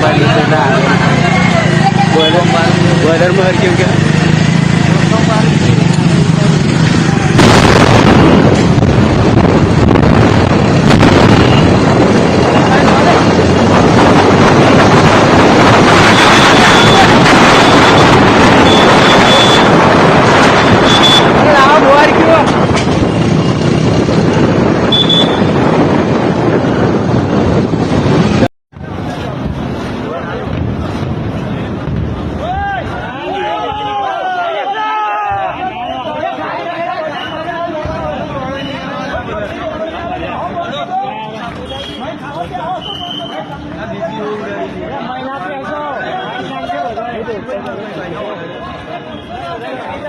પાણી બર્ડરમાં કેવું કે? महिला